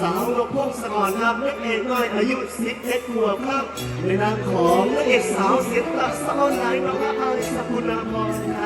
สาวนกพงศกรครับนักเอกน้อยอายุสิบเอ็ดขวบครับในนามของนักเอกสาวเสียงตัดสะออนไหลน้องอาไอสกุลนาพรครับ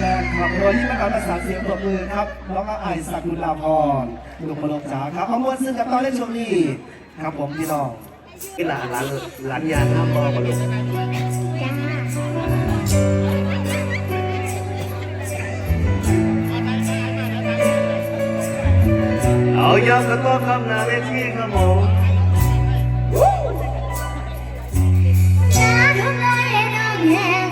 แรงขับโดยที่มาการประสานเสียงปรบมือครับน้องอาไอศักดิ์กุลาพรลุงมลงจ๋าครับขอมวลซึ่งกับตอนเล่นช่วงนี่ครับผมพี่น้องกีฬาหลังหลังยานน้ำบอลมากเอายาวกันก็คำนาเนที่ครับผมเธอได้ต้องแห